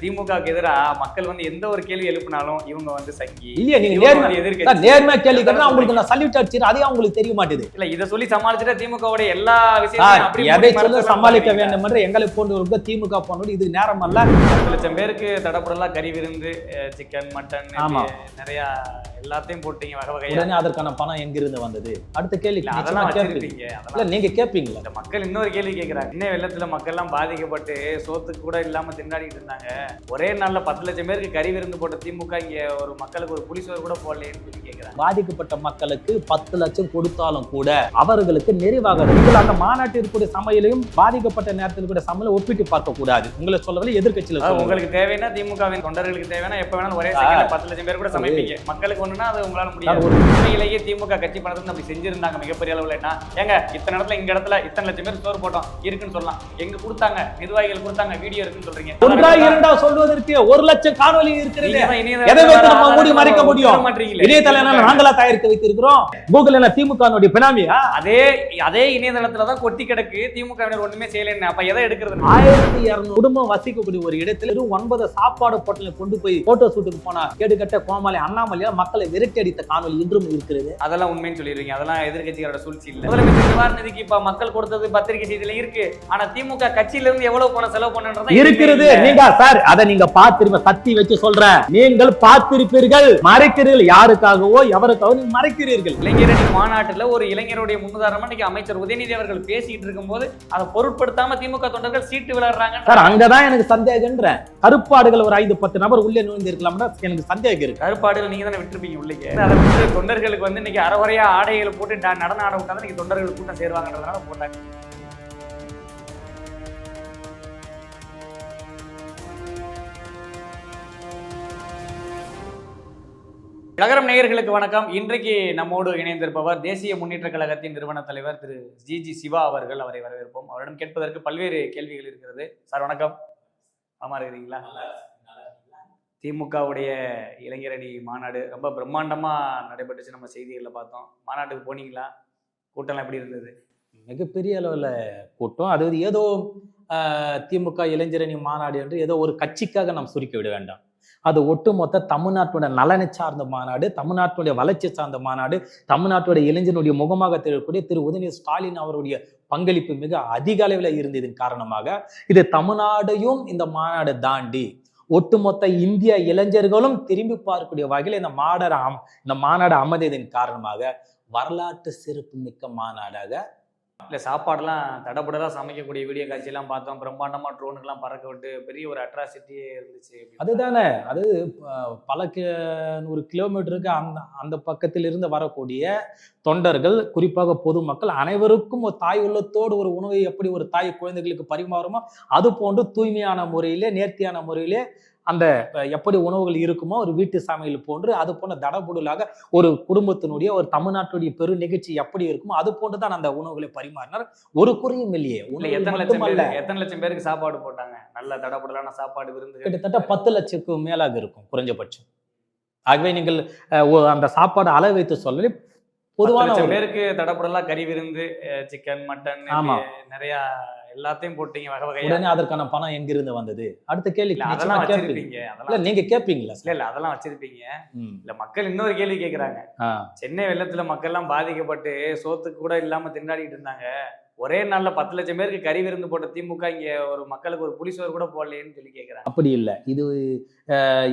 திமுகவுக்கு எதிரா மக்கள் வந்து எந்த ஒரு கேள்வி எழுப்பினாலும் இவங்க வந்து சங்கி இல்லையா நீங்க நேர்மை நேர்மையா கேள்வி கேட்டா உங்களுக்கு நான் சல்யூட் அடிச்சிரு அதே உங்களுக்கு தெரிய மாட்டேது. இல்ல இத சொல்லி சமாளிச்சுட்டா திமுகவோட எல்லா விஷயத்தையும் எதை சொல்ல சமாளிக்க. வேண்டும் என்று எங்களை போன்றவர்களுக்கு திமுக போன்றவர்கள் இது நேரம் அல்ல. பத்து லட்சம் பேருக்கு தடப்படலாம் கறி விருந்து சிக்கன் மட்டன் ஆமா. நிறைய எல்லாத்தையும் போட்டீங்க வகை வகையா. உடனே அதற்கான பணம் எங்கிருந்து வந்தது? அடுத்த கேள்வி. அதெல்லாம் கேட்பீங்க இல்ல நீங்க கேட்பீங்களா மக்கள் இன்னொரு கேள்வி கேட்கறாங்க இன்னும் வெள்ளத்துல மக்கள் எல்லாம் பாதிக்கப்பட்டு சோத்துக்கு கூட இல்லாம திண்டாடிட்டு இருந்தாங்க. ஒரே நாள்ல பத்து லட்சம் பேருக்கு கறி விருந்து போட்ட திமுக இங்க ஒரு மக்களுக்கு ஒரு புலிசோர் கூட போடலையேன்னு சொல்லி கேட்கறாங்க பாதிக்கப்பட்ட மக்களுக்கு பத்து லட்சம் கொடுத்தாலும் கூட அவர்களுக்கு நிறைவாக நீங்கள் அந்த மாநாட்டில் இருக்கக்கூடிய சமையலையும் பாதிக்கப்பட்ட நேரத்தில் கூட சமையலை ஒப்பிட்டு பார்க்க கூடாது. உங்களை சொல்லவில்லை சொல்லுங்க. உங்களுக்கு தேவைன்னா திமுகவின் தொண்டர்களுக்கு தேவைன்னா எப்ப வேணாலும் ஒரே பத்து லட்சம் பேர் கூட சமைப்பீங்க. மக்களுக்கு ஒண்ணுனா அது உங்களால முடியாது. ஒரு- உண்மையிலேயே திமுக கட்சி பணத்தை அப்படி செஞ்சிருந்தாங்க மிகப்பெரிய அளவுலன்னா ஏங்க இத்தனை இடத்துல இங்க இடத்துல இத்தனை லட்சம் பேர் சோறு போட்டோம். இருக்குன்னு சொல்லலாம். எங்க கொடுத்தாங்க? நிர்வாகிகள் கொடுத்தாங்க. வீடியோ இருக்குன்னு சொல்றீங்க. இரண்டா சொல்வதற்கு ஒரு லட்சம் காணொலி இருக்கிறது. எதை வைத்து நம்ம மூடி மறைக்க முடியும்? இணையதளம் நாங்களா தயாரித்து வைத்திருக்கிறோம். கூகுள் என்ன திமுக பினாமியா அதே அதே இணையதளத்துல தான் கொட்டி கிடக்கு. திமுக ஒண்ணுமே செய்யலைன்னு அப்ப எதை எடுக்கிறது? ஆயிரத்தி இருநூறு குடும்பம் வசிக்கக்கூடிய ஒரு இடத்துல வெறும் ஒன்பது சாப்பாடு பொட்டலை கொண்டு போய் போட்டோ ஷூட்டுக்கு போனா கேடுகட்ட கோமாளி அண்ணாமலையா மக்களை விரட்டி அடித்த காணொலி இன்றும் இருக்கிறது. அதெல்லாம் உண்மைன்னு சொல்லிடுறீங்க. அதெல்லாம் எதிர்க்கட்சிகளோட சூழ்ச்சி இல்ல. முதலமைச்சர் நிவாரண நிதிக்கு இப்ப மக்கள் கொடுத்தது பத்திரிகை செய்தியில இருக்கு. ஆனா திமுக கட்சியில இருந்து எவ்வளவு பணம் செலவு பண்ணுன்றதா இருக்கிறது. நீங்க சார் அதை நீங்க பார்த்திருப்ப சத்தி வச்சு சொல்றேன் நீங்கள் பார்த்திருப்பீர்கள் மறைக்கிறீர்கள். யாருக்காகவோ எவருக்காகவோ நீங்க மறைக்கிறீர்கள். இளைஞரணி மாநாட்டுல ஒரு இளைஞருடைய முன்னுதாரணமா இன்னைக்கு அமைச்சர் உதயநிதி அவர்கள் பேசிட்டு இருக்கும்போது அதை பொருட்படுத்தாம திமுக தொண்டர்கள் சீட்டு விளையாடுறாங்க சார் அங்கதான் எனக்கு சந்தேகம்ன்றேன். கருப்பாடுகள் ஒரு ஐந்து பத்து நபர் உள்ளே நுழைந்து இருக்கலாம்னா எனக்கு சந்தேகம் இருக்கு. கருப்பாடுகள் நீங்க தானே விட்டுருப்பீங்க உள்ளே. அதை வந்து தொண்டர்களுக்கு வந்து இன்னைக்கு அறகுறையா ஆடைகளை போட்டு நடனம் ஆட விட்டா இன்னைக்கு தொண்டர்கள் கூட்டம் சேருவாங்கன்றதுனால போட்டாங்க. நகரம் நேயர்களுக்கு வணக்கம். இன்றைக்கு நம்மோடு இணைந்திருப்பவர் தேசிய முன்னேற்ற கழகத்தின் நிறுவன தலைவர் திரு ஜி ஜி சிவா அவர்கள் அவரை வரவேற்போம். அவரிடம் கேட்பதற்கு பல்வேறு கேள்விகள் இருக்கிறது. சார் வணக்கம். ஆமா இருக்கிறீங்களா? திமுகவுடைய இளைஞரணி மாநாடு ரொம்ப பிரம்மாண்டமா நடைபெற்றுச்சு நம்ம செய்திகளில் பார்த்தோம். மாநாட்டுக்கு போனீங்களா? கூட்டம்லாம் எப்படி இருந்தது? மிகப்பெரிய அளவில் கூட்டம். அதாவது ஏதோ திமுக இளைஞரணி மாநாடு என்று ஏதோ ஒரு கட்சிக்காக நாம் சுருக்கி விட வேண்டாம். அது ஒட்டுமொத்த தமிழ்நாட்டோட நலனை சார்ந்த மாநாடு தமிழ்நாட்டுடைய வளர்ச்சி சார்ந்த மாநாடு தமிழ்நாட்டுடைய இளைஞனுடைய முகமாக திகழக்கூடிய திரு உதயநிதி ஸ்டாலின் அவருடைய பங்களிப்பு மிக அதிக அளவில் இருந்ததன் காரணமாக இது தமிழ்நாடையும் இந்த மாநாடு தாண்டி ஒட்டுமொத்த இந்திய இளைஞர்களும் திரும்பி பார்க்கக்கூடிய வகையில் இந்த மாநாடு அம்- இந்த மாநாடு அமைந்ததன் காரணமாக வரலாற்று சிறப்பு மிக்க மாநாடாக இல்ல சாப்பாடெல்லாம் தடபுடலா சமைக்கக்கூடிய வீடியோ காட்சியெல்லாம் பார்த்தோம். பிரம்மாண்டமா ட்ரோனுக்கெல்லாம் பறக்க விட்டு பெரிய ஒரு அட்ராசிட்டியே இருந்துச்சு அதுதானே. அது பல கி நூறு கிலோமீட்டருக்கு அந்த அந்த பக்கத்தில் இருந்து வரக்கூடிய தொண்டர்கள் குறிப்பாக பொதுமக்கள் அனைவருக்கும் ஒரு தாய் உள்ளத்தோடு ஒரு உணவை எப்படி ஒரு தாய் குழந்தைகளுக்கு பரிமாறுமோ அது போன்று தூய்மையான முறையிலே நேர்த்தியான முறையிலே அந்த எப்படி உணவுகள் இருக்குமோ ஒரு வீட்டு சமையல் போன்று அது போன்ற தடபுடலாக ஒரு குடும்பத்தினுடைய ஒரு தமிழ்நாட்டுடைய பெரு நிகழ்ச்சி எப்படி இருக்குமோ அது போன்று தான் அந்த உணவுகளை பரிமாறினார். ஒரு குறையும் இல்லையே. எத்தனை லட்சம் எத்தனை லட்சம் பேருக்கு சாப்பாடு போட்டாங்க? நல்ல தடபுடலான சாப்பாடு விருந்து கிட்டத்தட்ட பத்து லட்சத்துக்கு மேலாக இருக்கும் குறைஞ்சபட்சம். ஆகவே நீங்கள் அந்த சாப்பாடு அளவு வைத்து சொல்லி பொதுவான பேருக்கு தடபுடலா கறி விருந்து சிக்கன் மட்டன் ஆமா. நிறைய எல்லாத்தையும் போட்டீங்க வகை வகையா. உடனே அதற்கான பணம் எங்கிருந்து வந்தது? அடுத்த கேள்வி. அதெல்லாம் வச்சிருப்பீங்க. இல்ல அதெல்லாம் நீங்க கேட்பீங்களா இல்ல இல்ல அதெல்லாம் வச்சிருப்பீங்க. இல்ல மக்கள் இன்னொரு கேள்வி கேக்குறாங்க. சென்னை வெள்ளத்துல மக்கள் எல்லாம் பாதிக்கப்பட்டு சோத்துக்கு கூட இல்லாம திண்டாடிட்டு இருந்தாங்க. ஒரே நாள்ல பத்து லட்சம் பேருக்கு கறி விருந்து போட்ட திமுக இங்க ஒரு மக்களுக்கு ஒரு புலிசோர் கூட போடலையேன்னு சொல்லி கேக்குறாங்க. அப்படி இல்லை. இது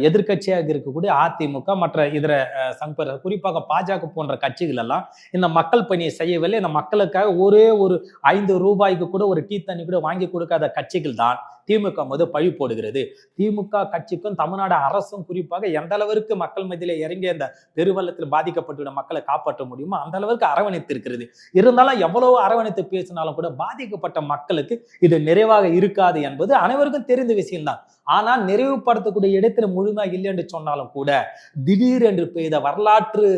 எதிர்கட்சியாக எதிர்க்கட்சியாக இருக்கக்கூடிய அதிமுக மற்ற இதர சங்கர் சங்க குறிப்பாக பாஜக போன்ற கட்சிகள் எல்லாம் இந்த மக்கள் பணியை செய்யவில்லை. இந்த மக்களுக்காக ஒரே ஒரு ஐந்து ரூபாய்க்கு கூட ஒரு டீ தண்ணி கூட வாங்கி கொடுக்காத கட்சிகள் தான் திமுக மீது பழி போடுகிறது. திமுக கட்சிக்கும் தமிழ்நாடு அரசும் குறிப்பாக எந்த அளவிற்கு மக்கள் மத்தியில இறங்கி அந்த பெருவள்ளத்தில் பாதிக்கப்பட்டுள்ள மக்களை காப்பாற்ற முடியுமோ அந்த அளவிற்கு அரவணைத்து இருக்கிறது இருந்தாலும் எவ்வளவு அரவணைத்து பேசினாலும் கூட பாதிக்கப்பட்ட மக்களுக்கு இது நிறைவாக இருக்காது என்பது அனைவருக்கும் தெரிந்த விஷயம்தான். ஆனால் நிறைவுபடுத்தக்கூடிய இடத்துல முழுமையாக இல்லை என்று சொன்னாலும் கூட திடீர் என்று பெய்த வரலாற்று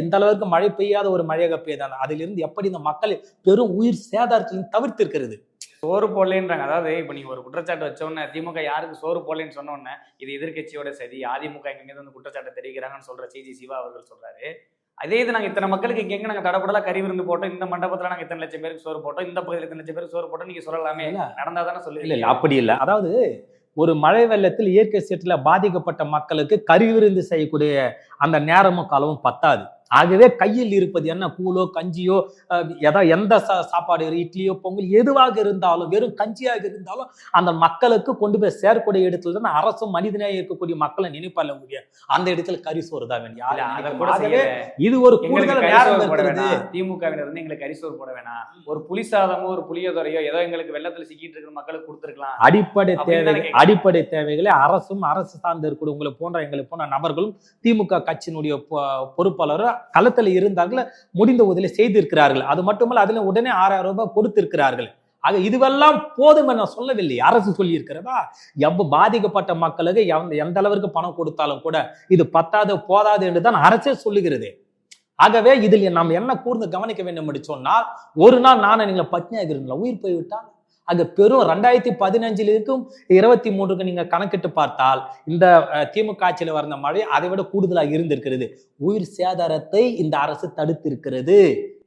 இந்த அளவுக்கு மழை பெய்யாத ஒரு மழையாக பெய்தான் அதிலிருந்து எப்படி இந்த மக்கள் பெரும் உயிர் சேதாரத்தையும் தவிர்த்திருக்கிறது? சோறு போடலைன்றாங்க. அதாவது இப்ப நீங்க ஒரு குற்றச்சாட்டு வச்ச உடனே திமுக யாருக்கு சோறு போடலைன்னு சொன்ன உடனே இது எதிர்க்கட்சியோட சரி அதிமுக எங்க மீது வந்து குற்றச்சாட்டை தெரிவிக்கிறாங்கன்னு சொல்ற சிஜி சிவா அவர்கள் சொல்றாரு. அதே இது நாங்க இத்தனை மக்களுக்கு இங்க எங்க நாங்க தடப்படலா கறி விருந்து போட்டோம் இந்த மண்டபத்துல நாங்க இத்தனை லட்சம் பேருக்கு சோறு போட்டோம் இந்த பகுதியில் இத்தனை லட்சம் பேருக்கு சோறு போட்டோம் நீங்க சொல்லலாமே. இல்ல. நடந்தா தானே இல்ல. அப்படி இல்லை. அதாவது ஒரு மழை வெள்ளத்தில் இயற்கை சீற்றில் பாதிக்கப்பட்ட மக்களுக்கு கறி விருந்து செய்யக்கூடிய அந்த நேரமும் காலமும் பத்தாது. ஆகவே கையில் இருப்பது என்ன? கூழோ கஞ்சியோ எதா எந்த சாப்பாடு இட்லியோ பொங்கல் எதுவாக இருந்தாலும் வெறும் கஞ்சியாக இருந்தாலும் அந்த மக்களுக்கு கொண்டு போய் சேர்க்கக்கூடிய இடத்துல தான் அரசும் மனிதனாக இருக்கக்கூடிய மக்களை நினைப்பால முடியும் அந்த இடத்துல கறி சோறு தான் செய்யல. இது ஒரு எங்களுக்கு கூடுதல் நேரம் இருக்கிறது. வேணாம். திமுகவினர் வந்து எங்களுக்கு கரிசோறு போட வேணாம். ஒரு புளி சாதமோ ஒரு புளியோதரையோ ஏதோ எங்களுக்கு வெள்ளத்துல சிக்கிட்டு இருக்கிற மக்களுக்கு கொடுத்துருக்கலாம். அடிப்படை தேவை. அடிப்படை தேவைகளை அரசும் அரசு சார்ந்து இருக்கக்கூடிய உங்களை போன்ற எங்களை போன்ற நபர்களும் திமுக கட்சியினுடைய பொறுப்பாளரும் களத்தில் இருந்தார்கள் முடிந்த உதவி செய்திருக்கிறார்கள். அது மட்டுமல்ல அதுல உடனே ஆறாயிரம் ரூபாய் கொடுத்திருக்கிறார்கள். ஆக இதுவெல்லாம் போதும் நான் சொல்லவில்லை. அரசு சொல்லியிருக்கிறதா? எவ் எவ்வளவு பாதிக்கப்பட்ட மக்களுக்கு எந்த எந்த அளவிற்கு பணம் கொடுத்தாலும் கூட இது பத்தாது போதாது என்று தான் அரசே சொல்லுகிறது. ஆகவே இதில் நாம் என்ன கூர்ந்து கவனிக்க வேண்டும் என்று சொன்னால் ஒரு நாள் நானும் நீங்க பத்னியாக இருந்தீங்களா உயிர் போய்விட்டால்? அங்க பெரும் ரெண்டாயிரத்தி பதினஞ்சுல இருக்கும் இருபத்தி மூன்றுக்கு நீங்க கணக்கிட்டு பார்த்தால் இந்த திமுக ஆட்சியில் வந்த மழை அதை விட கூடுதலாக இருந்திருக்கிறது. உயிர் சேதாரத்தை இந்த அரசு தடுத்திருக்கிறது.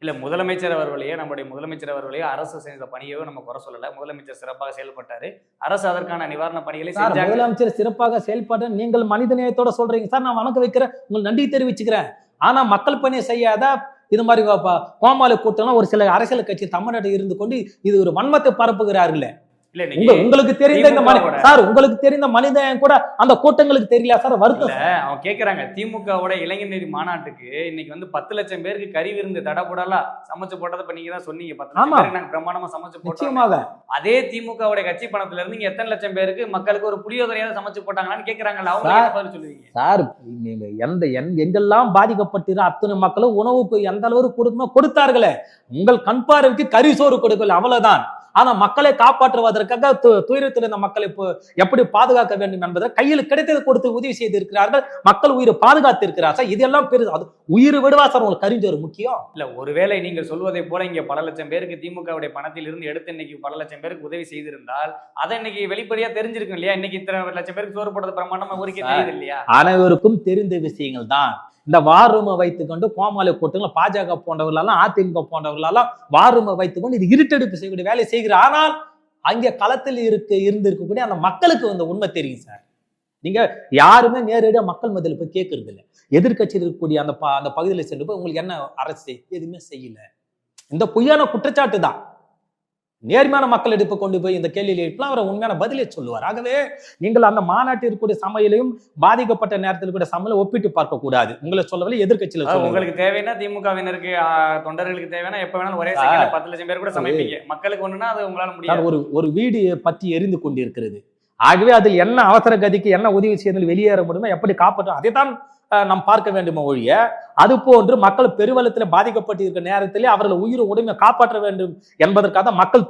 இல்ல முதலமைச்சர் அவர்களையோ நம்முடைய முதலமைச்சர் அவர்களையோ அரசு செய்த பணியோ நம்ம குறை சொல்லல. முதலமைச்சர் சிறப்பாக செயல்பட்டாரு. அரசு அதற்கான நிவாரண பணிகளை முதலமைச்சர் சிறப்பாக செயல்பட நீங்கள் மனித நேயத்தோட சொல்றீங்க. சார் நான் வணக்கம் வைக்கிறேன். உங்களுக்கு நன்றி தெரிவிச்சுக்கிறேன். ஆனா மக்கள் பணியை செய்யாத? இது மாதிரி கோமாளி கூட்டம்லாம் ஒரு சில அரசியல் கட்சி தமிழ்நாட்டில் இருந்து கொண்டு இது ஒரு வன்மத்தை பரப்புகிறார்களே. உங்களுக்கு தெரிந்த இந்த மனி திமுக சார் உங்களுக்கு தெரிந்த மனிதன் கூட அந்த கூட்டங்களுக்கு தெரியல சார்? வருத்தம் இல்ல அவங்க கேக்குறாங்க திமுகவோட இளைஞர் மாநாட்டுக்கு இன்னைக்கு வந்து பத்து லட்சம் பேருக்கு கறி விருந்து தடபுடலா சமைச்சு போட்டதை இப்ப நீங்க தான் சொன்னீங்க. பத்து லட்சம் நாங்க பிரமாணமா சமைச்சு போட்டோம் அதே திமுகவுடைய கட்சி பணத்துல இருந்து இங்க எத்தனை லட்சம் பேருக்கு மக்களுக்கு ஒரு புளியோதரையாவது சமைச்சு போட்டாங்களான்னு கேக்குறாங்கல்ல அவங்க சொல்லுவீங்க? சார் எந்த எந்- எங்கெல்லாம் பாதிக்கப்பட்டிரு அத்தனை மக்களும் உணவுக்கு எந்த அளவுக்கு கொடுக்கணுமோ கொடுத்தார்களே. உங்கள் கண் பார்வைக்கு கறி சோறு கொடுக்கல அவ்வளவுதான். ஆனா மக்களை காப்பாற்றுவதற்காக துயரத்தில் இருந்த மக்களை இப்போ எப்படி பாதுகாக்க வேண்டும் என்பதை கையில் கிடைத்ததை கொடுத்து உதவி செய்திருக்கிறார்கள். மக்கள் உயிரை பாதுகாத்து இருக்கிறார்கள் இதெல்லாம் பெருசு அது உயிர் விடுவா சார் உங்களுக்கு கரிஞ்சோறு முக்கியம்? இல்ல ஒருவேளை நீங்கள் சொல்வதை போல இங்க பல லட்சம் பேருக்கு திமுகவுடைய பணத்தில் இருந்து எடுத்து இன்னைக்கு பல லட்சம் பேருக்கு உதவி செய்திருந்தால் அதை இன்னைக்கு வெளிப்படையா தெரிஞ்சிருக்கும் இல்லையா? இன்னைக்கு இத்தனை லட்சம் பேருக்கு சோறு போடுறது பிரமாணமா ஊருக்கே சார். தெரியுது இல்லையா? அனைவருக்கும் தெரிந்த விஷயங்கள் தான். இந்த வாரூமை வைத்துக்கொண்டு கோமாளி கூட்டங்கள் பாஜக போன்றவர்களெல்லாம் அதிமுக போன்றவர்களெல்லாம் வாரூமை வைத்துக்கொண்டு இது இருட்டெடுப்பு செய்யக்கூடிய வேலை செய்கிற ஆனால் அங்கே களத்தில் இருக்க இருந்து இருக்கக்கூடிய அந்த மக்களுக்கு வந்து உண்மை தெரியும் சார். நீங்க யாருமே நேரடியாக மக்கள் மத்தியில போய் கேட்கறது இல்லை. எதிர்க்கட்சியில் இருக்கக்கூடிய அந்த ப- அந்த பகுதியில் சென்று போய் உங்களுக்கு என்ன அரசு செய்- எதுவுமே செய்யல. இந்த பொய்யான குற்றச்சாட்டு தான். நேர்மையான மக்கள் எடுப்பு கொண்டு போய் இந்த கேள்வியில் எழுப்பலாம் அவர் உண்மையான பதிலை சொல்லுவார். ஆகவே நீங்கள் அந்த மாநாட்டில் இருக்கக்கூடிய சமையலையும் பாதிக்கப்பட்ட நேரத்தில் கூட சமையலை ஒப்பிட்டு பார்க்க கூடாது உங்களை சொல்லவில்லை சொல்லுங்க உங்களுக்கு தேவைன்னா திமுகவினருக்கு தொண்டர்களுக்கு தேவைன்னா எப்ப வேணாலும் ஒரே பத்து லட்சம் பேர் கூட சமைப்பீங்க. மக்களுக்கு ஒண்ணுன்னா அது உங்களால முடியாது. ஒரு ஒரு வீடு பற்றி எரிந்து கொண்டிருக்கிறது. ஆகவே அதில் என்ன அவசர கதிக்கு என்ன உதவி செய்தால் வெளியேற முடியுமோ எப்படி காப்பாற்றும் அதை தான் நாம் பார்க்க வேண்டுமே ஒழிய அது போன்று மக்கள் பெருவெள்ளத்தில் பாதிக்கப்பட்டிருக்கிற நேரத்திலே அவர்கள் உயிர் உடைமை காப்பாற்ற வேண்டும் என்பதற்காக மக்கள்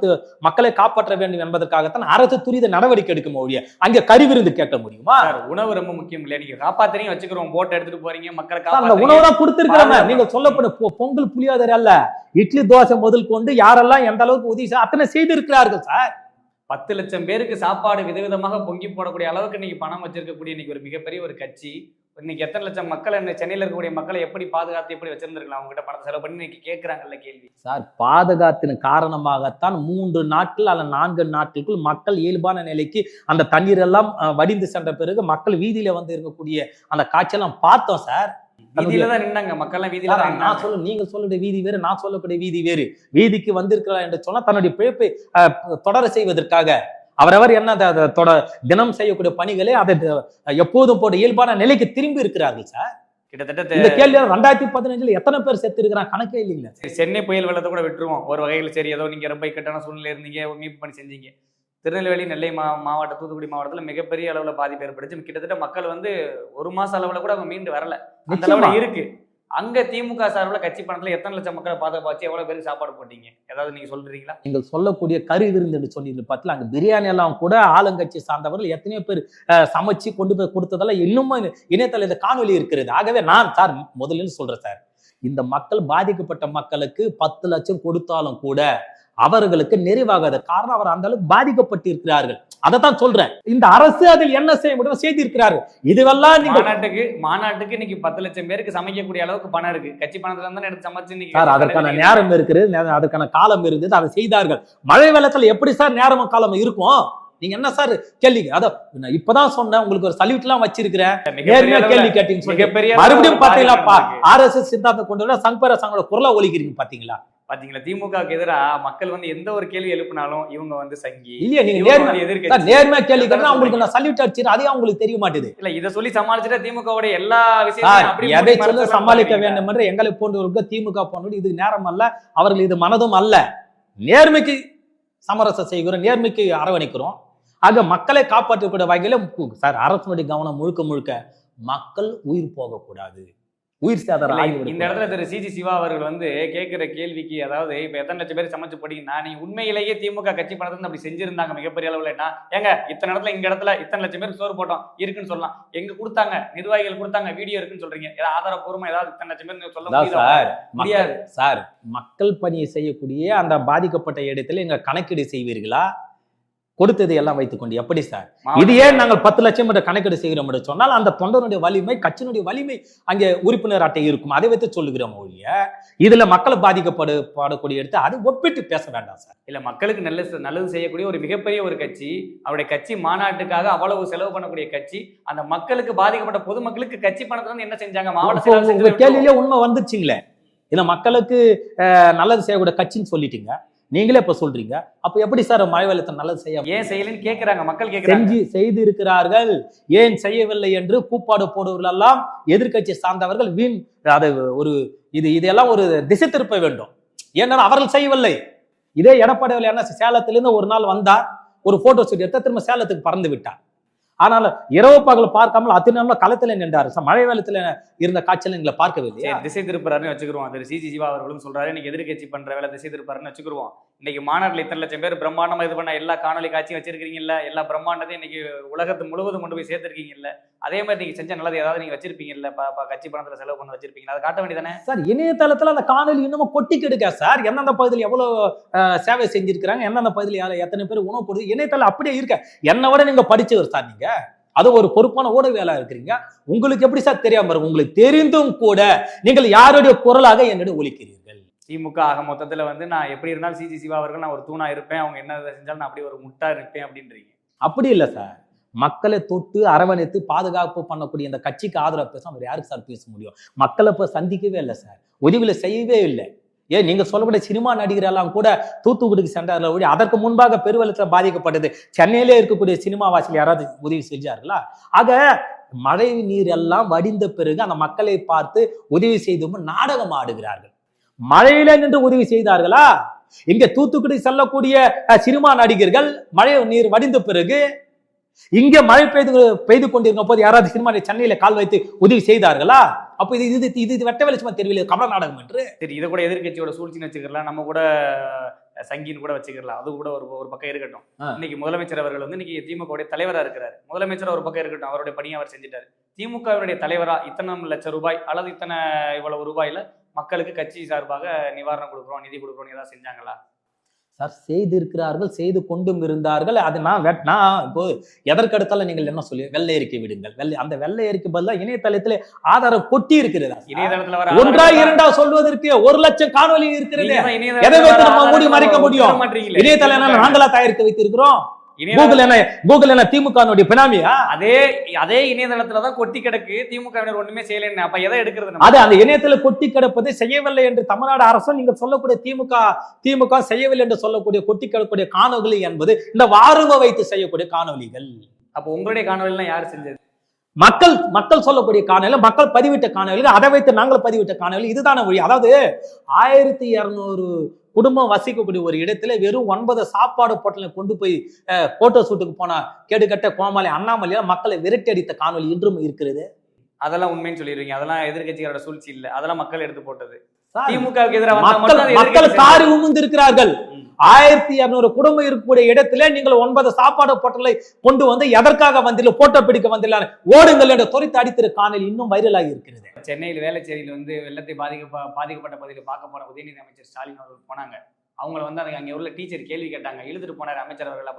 மக்களை காப்பாற்ற வேண்டும் என்பதற்காகத்தான் அரசு துரித நடவடிக்கை எடுக்கும் ஒழிய அங்கே கருவிருந்து கேட்க முடியுமா? உணவு ரொம்ப முக்கியம் இல்லையா? நீங்க காப்பாத்துறீங்க வச்சுக்கிறோம் போட் எடுத்துட்டு போறீங்க மக்களை அந்த உணவு தான் கொடுத்திருக்கிறோம். பாதுகாப்பு. நீங்க சொல்லப்படும் பொங்கல் புளியோதரை அல்ல இட்லி தோசை முதல் கொண்டு யாரெல்லாம் எந்த அளவுக்கு உதவி அத்தனை செய்திருக்கிறார்கள் சார். பத்து லட்சம் பேருக்கு சாப்பாடு விதவிதமாக பொங்கி போடக்கூடிய அளவுக்கு இன்னைக்கு பணம் வச்சிருக்கக்கூடிய இன்னைக்கு ஒரு மிகப்பெரிய ஒரு கட்சி இன்னைக்கு எத்தனை லட்சம் மக்கள் இந்த சென்னையில இருக்கக்கூடிய மக்களை எப்படி பாதுகாத்து எப்படி வச்சிருந்திருக்கலாம்? அவங்க கிட்ட பணத்தை செலவு பண்ணி இன்னைக்கு கேட்கறாங்கல்ல கேள்வி. சார் பாதுகாத்தின் காரணமாகத்தான் மூன்று நாட்கள் அல்ல நான்கு நாட்களுக்குள் மக்கள் இயல்பான நிலைக்கு அந்த தண்ணீர் எல்லாம் வடிந்து சென்ற பிறகு மக்கள் வீதியில வந்து இருக்கக்கூடிய அந்த காட்சியெல்லாம் பார்த்தோம் சார். வீதியில தான் நின்னாங்க. மக்கள் எல்லாம் வீதியில தான் நான். சொல்ல நீங்க சொல்லக்கூடிய வீதி வேறு நான் சொல்லக்கூடிய வீதி வேறு. வீதிக்கு வந்திருக்கிறார் என்று சொன்னா தன்னுடைய பிழைப்பை தொடர செய்வதற்காக. அவரவர் என்ன அந்த- அந்த தொட தினம் செய்யக்கூடிய பணிகளை அதை எப்போதும் போட இயல்பான நிலைக்கு திரும்பி இருக்கிறார்கள் சார். கிட்டத்தட்ட இந்த கேள்வி ரெண்டாயிரத்தி பதினஞ்சுல எத்தனை பேர் செத்து இருக்கிறாங்க கணக்கே இல்லைங்களா சென்னை புயல் வெள்ளத்தை கூட விட்டுருவோம். ஒரு வகையில் சரி ஏதோ நீங்க ரொம்ப இக்கட்டான சூழ்நிலை இருந்தீங்க மீட்பு பண்ணி செஞ்சீங்க. திருநெல்வேலி நெல்லை மா மாவட்டம் தூத்துக்குடி மாவட்டத்தில் மிகப்பெரிய அளவுல பாதிப்பு ஏற்பட்டுச்சு கிட்டத்தட்ட மக்கள் வந்து ஒரு மாச அளவுல கூட அவங்க மீண்டு வரல. அந்த. அளவுல இருக்கு. அங்க திமுக சார்பில் கட்சி பணத்துல எத்தனை லட்சம் மக்களை பாதுகாப்பாச்சு எவ்வளவு பேருக்கு சாப்பாடு போட்டீங்க? ஏதாவது நீங்க சொல்றீங்களா? நீங்கள் சொல்லக்கூடிய கரு விருந்து என்று சொன்னீங்க பார்த்தல அங்க பிரியாணி எல்லாம் கூட ஆளுங்கட்சி சார்ந்தவர்கள் எத்தனையோ பேர் சமைச்சு கொண்டு போய் கொடுத்ததெல்லாம் இன்னும் இணையதள இந்த காணொலி இருக்கிறது. ஆகவே நான் சார் முதலில் சொல்றேன் சார் இந்த மக்கள் பாதிக்கப்பட்ட மக்களுக்கு பத்து லட்சம் கொடுத்தாலும் கூட அவர்களுக்கு நிறைவாகாத காரணம் அவர் அந்த அளவுக்கு பாதிக்கப்பட்டிருக்கிறார்கள். அதை தான் சொல்றேன். இந்த அரசு அதில் என்ன செய்ய முடியும் செய்திருக்கிறார்கள். இதுவெல்லாம் நீங்க மாநாட்டுக்கு மாநாட்டுக்கு இன்னைக்கு பத்து லட்சம் பேருக்கு சமைக்கக்கூடிய அளவுக்கு பணம் இருக்கு. கட்சி பணத்துல இருந்து எடுத்து சமைச்சு சார் அதற்கான நேரம் இருக்கிறது அதற்கான காலம் இருந்தது அதை செய்தார்கள். மழை வெள்ளத்துல எப்படி சார் நேரமும் காலம் இருக்கும்? நீங்க என்ன சார் கேள்வி? நான் இப்பதான் சொன்னேன். உங்களுக்கு ஒரு சல்யூட் எல்லாம் வச்சிருக்கிறேன் கேள்வி கேட்டீங்கன்னு சொல்லி மறுபடியும் ஒரு பாத்தீங்களாப்பா பாதிப்பு இருக்கு. ஆர்எஸ்எஸ் சித்தாந்தம் கொண்டு வர சங்பர சங்கோட குரலை ஒலிக்கிறீங்க பாத்தீங்களா? பாத்தீங்களா? திமுகவுக்கு எதிரா மக்கள் வந்து எந்த ஒரு கேள்வி எழுப்பினாலும் இவங்க வந்து சங்கி இல்லையா நீங்க நேர்மை எதிர்க்கட்சி. நேர்மையா கேள்வி கேட்டா உங்களுக்கு நான் சல்யூட் அடிச்சிரு அதே உங்களுக்கு தெரிய மாட்டேது. இல்ல இத சொல்லி சமாளிச்சுட்டா திமுகவுடைய எல்லா விஷயத்தையும் எதை சொல்ல சமாளிக்க. வேண்டும் என்று எங்களை போன்றவர்களுக்கு திமுக போன்றவர்கள் இது நேரம் அல்ல அவர்கள் இது மனதும் அல்ல. நேர்மைக்கு சமரசம் செய்கிறோம் நேர்மைக்கு அரவணைக்கிறோம். ஆக மக்களை காப்பாற்றக்கூடிய வகையில சார் அரசனுடைய கவனம் முழுக்க முழுக்க மக்கள் உயிர் போகக்கூடாது. உயிர் ஆகிவிடக் இந்த இடத்துல திரு சிஜி சிவா அவர்கள் வந்து கேட்கிற கேள்விக்கு அதாவது இப்ப எத்தனை லட்சம் பேர் சமைச்சு படிங்கன்னா நீங்க உண்மையிலேயே திமுக கட்சி பணத்தை அப்படி செஞ்சிருந்தாங்க மிகப்பெரிய அளவுல என்ன? ஏங்க இத்தனை இடத்துல இங்க இடத்துல இத்தனை லட்சம் பேருக்கு சோறு போட்டோம் இருக்குன்னு சொல்லலாம். எங்க கொடுத்தாங்க? நிர்வாகிகள் கொடுத்தாங்க வீடியோ இருக்குன்னு சொல்றீங்க. ஏதாவது ஆதாரப்பூர்வமா ஏதாவது இத்தனை லட்சம் பேர் சொல்ல முடியுதா? சார் முடியாது. மக்கள் சார் மக்கள் பணியை செய்யக்கூடிய அந்த பாதிக்கப்பட்ட இடத்துல எங்க கணக்கீடு செய்வீர்களா? கொடுத்ததை எல்லாம் வைத்துக்கொண்டு எப்படி சார்? இது ஏன் நாங்கள் பத்து லட்சம் என்ற கணக்கீடு செய்கிறோம் என்று சொன்னால் அந்த தொண்டனுடைய வலிமை கட்சியினுடைய வலிமை அங்கே உறுப்பினர் அட்டை இருக்கும். அதை வைத்து சொல்லுகிறோம் ஒழிய இதுல மக்கள் பாதிக்கப்படு பாடக்கூடிய இடத்தை அது ஒப்பிட்டு பேச வேண்டாம் சார். இல்ல மக்களுக்கு நல்லது நல்லது செய்யக்கூடிய ஒரு மிகப்பெரிய ஒரு கட்சி அவருடைய கட்சி மாநாட்டுக்காக அவ்வளவு செலவு பண்ணக்கூடிய கட்சி அந்த மக்களுக்கு பாதிக்கப்பட்ட பொதுமக்களுக்கு கட்சி பணத்துல இருந்து என்ன செஞ்சாங்க? மாவட்ட கேள்வியிலே உண்மை வந்துச்சுங்களே இந்த மக்களுக்கு நல்லது செய்யக்கூடிய கட்சின்னு சொல்லிட்டீங்க. நீங்களே இப்ப சொல்றீங்க. அப்ப எப்படி சார் மழை வெள்ளத்தை நல்லது செய்ய ஏன் செய்யலன்னு கேக்குறாங்க மக்கள் செஞ்சு செய்து இருக்கிறார்கள் ஏன் செய்யவில்லை என்று கூப்பாடு போடுவர்கள் எல்லாம் எதிர்க்கட்சி சார்ந்தவர்கள் வீண் அது ஒரு இது இதெல்லாம் ஒரு திசை திருப்ப வேண்டும். ஏன்னா அவர்கள் செய்யவில்லை. இதே எடப்பாடி என்ன சேலத்திலிருந்து ஒரு நாள் வந்தார் ஒரு போட்டோ ஷூட் எடுத்த திரும்ப சேலத்துக்கு பறந்து விட்டார். ஆனால் இரவு பகல் பார்க்காமல் அத்தனை நாள் களத்துல நின்றார். மழை வெள்ளத்துல இருந்த காய்ச்சல் எங்களை பார்க்கவில்லை திசை திருப்புறாருன்னு வச்சுக்கிறோம் திரு சிஜி சிவா அவர்களும் சொல்றாரு இன்னைக்கு எதிர்க்கட்சி பண்ற வேலை திசை திருப்பாருன்னு வச்சுக்கிருவோம். இன்னைக்கு மாநாட்டில் இத்தனை லட்சம் பேர் பிரம்மாண்டமா இது பண்ண எல்லா காணொலி காட்சியும் வச்சிருக்கீங்கல்ல எல்லா பிரம்மாண்டத்தையும் இன்னைக்கு உலகத்து முழுவதும் கொண்டு போய் சேர்த்திருக்கீங்கல்ல. அதே மாதிரி நீங்க செஞ்ச நல்லது ஏதாவது நீங்க வச்சிருப்பீங்கல்ல கட்சி பணத்துல செலவு பண்ண வச்சிருப்பீங்களா? அதை காட்ட வேண்டியதானே சார் இணையதளத்துல அந்த காணொலி இன்னமும் கொட்டி கெடுக்க சார்? எந்தெந்த பகுதியில் எவ்வளவு சேவை செஞ்சிருக்கிறாங்க? எந்தெந்த பகுதியில் எத்தனை பேர் உணவு போடுது? இணையதளம் அப்படியே இருக்க? என்னை விட நீங்க படிச்சவர் சார் நீங்க. அது ஒரு பொறுப்பான ஊடகவியலா இருக்கிறீங்க. உங்களுக்கு எப்படி சார் தெரியாம இருக்கும் உங்களுக்கு தெரிந்தும் கூட நீங்கள் யாருடைய குரலாக என்னிடம் ஒலிக்கிறீர்கள்? திமுக ஆக மொத்தத்துல வந்து நான் எப்படி இருந்தாலும் சிஜி சிவா அவர்கள் நான் ஒரு தூணா இருப்பேன். அவங்க என்ன செஞ்சாலும் நான் அப்படி ஒரு முட்டா இருப்பேன் அப்படின்றீங்க. அப்படி இல்லை சார். மக்களை தொட்டு அரவணைத்து பாதுகாப்பு பண்ணக்கூடிய இந்த கட்சிக்கு ஆதரவு பேச அவர் யாருக்கு சார் பேச முடியும்? மக்களை இப்ப சந்திக்கவே இல்லை சார். உதவியில செய்யவே இல்லை. ஏன் நீங்க சொல்லக்கூடிய சினிமா நடிகர் எல்லாம் கூட தூத்துக்குடிக்கு சென்றார்கள் ஓடி அதற்கு முன்பாக பெருவெள்ளத்தில் பாதிக்கப்பட்டது. சென்னையிலே இருக்கக்கூடிய சினிமா வாசிகள் யாராவது உதவி செஞ்சார்களா? ஆக மழை நீர் எல்லாம் வடிந்த பிறகு அந்த மக்களை பார்த்து உதவி செய்தும் நாடகம் ஆடுகிறார்கள். மழையில நின்று உதவி செய்தார்களா? இங்க தூத்துக்குடி செல்லக்கூடிய அஹ், சினிமா நடிகர்கள் மழை நீர் வடிந்த பிறகு இங்க மழை பெய்து பெய்து கொண்டிருக்கும் போது யாராவது சினிமா சென்னையில கால் வைத்து உதவி செய்தார்களா? அப்ப இது இது இது இது வெட்ட வெளிச்சமா தெரியவில்லை கமல நாடகம் என்று. சரி இதை கூட எதிர்க்கட்சியோட சூழ்ச்சின்னு வச்சுக்கலாம் நம்ம கூட சங்கின்னு கூட வச்சுக்கலாம் அது கூட ஒரு ஒரு பக்கம் இருக்கட்டும். இன்னைக்கு முதலமைச்சர் அவர்கள் வந்து இன்னைக்கு திமுக உடைய தலைவரா இருக்கிறாரு. முதலமைச்சர் ஒரு பக்கம் இருக்கட்டும் அவருடைய பணியை அவர் செஞ்சுட்டாரு. திமுகவினுடைய தலைவரா இத்தனை லட்சம் ரூபாய் அல்லது இத்தனை இவ்வளவு ரூபாயில மக்களுக்கு கட்சி சார்பாக நிவாரணம் கொடுக்குறோம் நிதி கொடுக்குறோம் ஏதாவது செஞ்சாங்களா? சார் செய்திருக்கிறார்கள் செய்து கொண்டும் இருந்தார்கள். அது நான் வெட்- நான் இப்போ எதற்கடுத்தாலும் நீங்கள் என்ன சொல்லி வெள்ளை அறிக்கை விடுங்கள். வெள்ளை அந்த வெள்ளை அறிக்கை பதிலாக இணையதளத்திலே ஆதாரம் கொட்டி இருக்கிறதா? இணையதளத்துல ஒன்றா இரண்டா சொல்வதற்கு ஒரு லட்சம் காணொலி இருக்கிறது. எதை வைத்து நம்ம மூடி மறைக்க முடியும்? இணையதளம் நாங்களா தயாரித்து வைத்திருக்கிறோம்? கூகுள் என்ன கூகுள் என்ன திமுக பினாமியா அதே அதே இணையதளத்துல தான் கொட்டி கிடக்கு. திமுகவினர் ஒண்ணுமே செய்யலைன்னு. அப்ப எதை எடுக்கிறது? அது அந்த இணையத்துல கொட்டி கிடப்பதை செய்யவில்லை என்று தமிழ்நாடு அரசும் நீங்க சொல்லக்கூடிய திமுக திமுக செய்யவில்லை என்று சொல்லக்கூடிய கொட்டி கிடக்கூடிய காணொலி என்பது இந்த வாரும வைத்து செய்யக்கூடிய காணொலிகள் அப்ப உங்களுடைய காணொலிலாம் யார் செஞ்சது? மக்கள் மக்கள் சொல்லக்கூடிய காணொலி மக்கள் பதிவிட்ட காணொலிகள் அதை வைத்து நாங்கள் பதிவிட்ட காணொலி இதுதான வழி அதாவது ஆயிரத்தி இருநூறு குடும்பம் வசிக்கக்கூடிய ஒரு இடத்துல வெறும் ஒன்பது சாப்பாடு போட்டலை கொண்டு போய் போட்டோ ஷூட்டுக்கு போன கேடுகட்ட கோமாளி அண்ணாமலையால் மக்களை விரட்டி அடித்த காணொலி இன்றும் இருக்கிறது. அதெல்லாம் உண்மைன்னு சொல்லிடுறீங்க. அதெல்லாம் எதிர்க்கட்சிகளோட சூழ்ச்சி இல்லை. அதெல்லாம் மக்கள் எடுத்து போட்டது. திமுகவுக்கு எதிராக மக்கள் காரி உமிழ்ந்திருக்கிறார்கள். ஆயிரத்தி இருநூறு குடும்பம் இருக்கக்கூடிய இடத்துல நீங்கள் ஒன்பது சாப்பாடு பொட்டலை கொண்டு வந்து எதற்காக வந்தில்ல போட்டோ பிடிக்க வந்தில்ல ஓடுங்கள் என்று துரைத்து அடித்திரு காணொலி இன்னும் வைரலாகி இருக்கிறது. சென்னையில் வேளச்சேரியில் வந்து வெள்ளத்தை பாதிக்க பாதிக்கப்பட்ட பகுதியில் பார்க்க போன உதயநிதி அமைச்சர் ஸ்டாலின் அவர்கள் போனாங்க. அவங்கள வந்து அங்க அங்க உள்ள டீச்சர் கேள்வி கேட்டாங்க. இழுத்துட்டு போனார் அமைச்சர் அவர்கள்.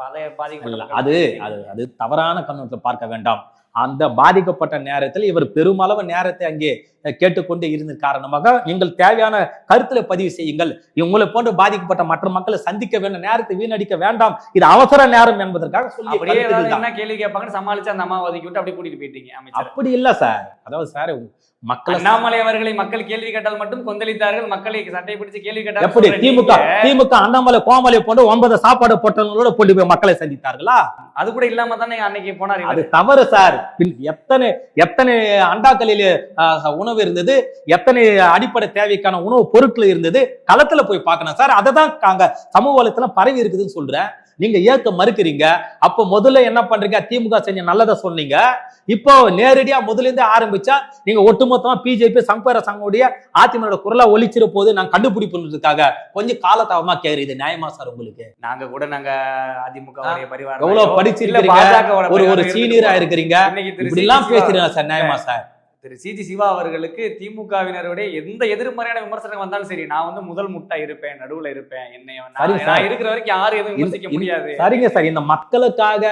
அது அது அது தவறான கண்ணோட்டத்தில் பார்க்க வேண்டாம். அந்த பாதிக்கப்பட்ட நேரத்தில் இவர் பெருமளவு நேரத்தை அங்கே கேட்டுக்கொண்டு இருந்த காரணமாக நீங்கள் தேவையான கருத்துல பதிவு செய்யுங்கள். உங்களை போன்று பாதிக்கப்பட்ட மற்ற மக்களை சந்திக்க வேண்டும் நேரத்தை வீணடிக்க வேண்டாம். இது அவசர நேரம் என்பதற்காக சொல்லி. என்ன கேள்வி கேட்பாங்கன்னு சமாளிச்சு அந்த அம்மாவை ஒதுக்கி விட்டு அப்படியே கூட்டிட்டு போயிட்டீங்க அப்படி இல்ல சார். அதாவது சார் மக்களை அண்ணாமலை அவர்களை மக்கள் கேள்வி கேட்டால் மட்டும் கொந்தளித்தார்கள். மக்களை சட்டை பிடிச்சு கேள்வி கேட்டால் எப்படி? திமுக திமுக அண்ணாமலை கோமலை போன்று ஒன்பது சாப்பாடு போட்டவங்களோட கொண்டு போய் மக்களை சந்தித்தார்களா? அது கூட இல்லாம தானே அன்னைக்கு போனார் அது. தவறு சார். எத்தனை எத்தனை அண்டாக்களில் உணவு இருந்தது எத்தனை அடிப்படை தேவைக்கான உணவு பொருட்கள் இருந்தது களத்துல போய் பார்க்கணும் சார். அதை தான் சமூக வலைத்தளம் பரவி இருக்குதுன்னு சொல்றேன். நீங்க ஏற்க மறுக்கிறீங்க. அப்ப முதல்ல என்ன பண்றீங்க? திமுக செஞ்ச நல்லதை சொன்னீங்க. இப்போ நேரடியா முதல்ல இருந்தே ஆரம்பிச்சா நீங்க ஒட்டுமொத்தமா பிஜேபி சங்கர சங்கோடைய அதிமுக குரலா ஒலிச்சிட போது நான் கண்டுபிடிப்புன்றதுக்காக கொஞ்சம் காலதாமமா கேக்குது இது நியாயமா சார் உங்களுக்கு? நாங்க கூட நாங்க அதிமுக எவ்வளவு படிச்சிருக்கீங்க ஒரு ஒரு சீனியரா இருக்கிறீங்க. இப்படி எல்லாம் பேசுறீங்க சார்? நியாயமா சார்? திரு சிஜி சிவா அவர்களுக்கு திமுகவினருடைய எந்த எதிர்மறையான விமர்சனம் வந்தாலும் சரி நான் வந்து முதல் முட்டா இருப்பேன் நடுவுல இருப்பேன் என்னை நான் இருக்கிற வரைக்கும் யாரும் எதுவும் விமர்சிக்க முடியாது. சரிங்க சார். இந்த மக்களுக்காக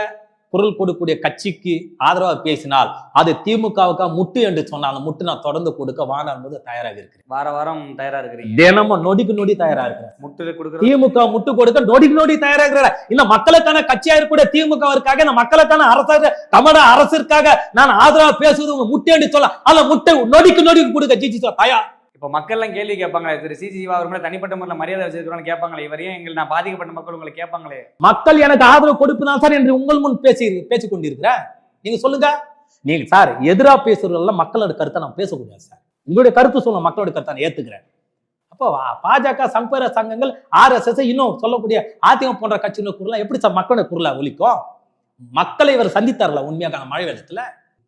குரல் கொடுக்கக்கூடிய கட்சிக்கு ஆதரவா பேசினால் அது திமுகவுக்கு முட்டு என்று சொன்னால் அந்த முட்டு நான் தொடர்ந்து கொடுக்க வாங்க என்பது தயாராக இருக்கிறேன். வார வாரம் தயாரா இருக்கிறீங்க. தினமும் நொடிக்கு நொடி தயாரா இருக்கிறேன். முட்டு கொடுக்குறது திமுக முட்டு கொடுக்க நொடிக்கு நொடி தயாரா இருக்கிறேன். இந்த மக்களுக்கான கட்சியா இருக்கக்கூடிய திமுகவிற்காக இந்த மக்களுக்கான அரசாக தமிழக அரசிற்காக நான் ஆதரவா பேசுவது உங்க முட்டு என்று சொல்ல அந்த முட்டை நொடிக்கு நொடிக்கு கொடுக்க ஜிஜி தயார். இப்ப மக்கள் எல்லாம் கேள்வி கேட்பாங்களே திரு சிஜி சிவா அவர் மேல தனிப்பட்ட முறையில் மரியாதை வச்சிருக்கிறோம்னு கேட்பாங்களே இவரையும் எங்கள் நான் பாதிக்கப்பட்ட மக்கள் உங்களை கேட்பாங்களே? மக்கள் எனக்கு ஆதரவு கொடுப்புதான் சார் என்று உங்கள் முன் பேசி பேசிக் கொண்டிருக்கிறேன் நீங்க சொல்லுங்க. நீங்க சார் எதிரா பேசுறதுல மக்களோட கருத்தை நான் பேசக்கூடாது சார். உங்களுடைய கருத்து சொல்ல மக்களோட கருத்தை நான் ஏத்துக்கிறேன். அப்போ பாஜக சங்கர சங்கங்கள் ஆர்எஸ்எஸ் இன்னும் சொல்லக்கூடிய அதிமுக போன்ற கட்சிகளோட குரலா எப்படி சார் மக்களோட குரலா ஒலிக்கும்? மக்களை இவர் சந்தித்தார்களா உண்மையாக மழை வெள்ளத்துல?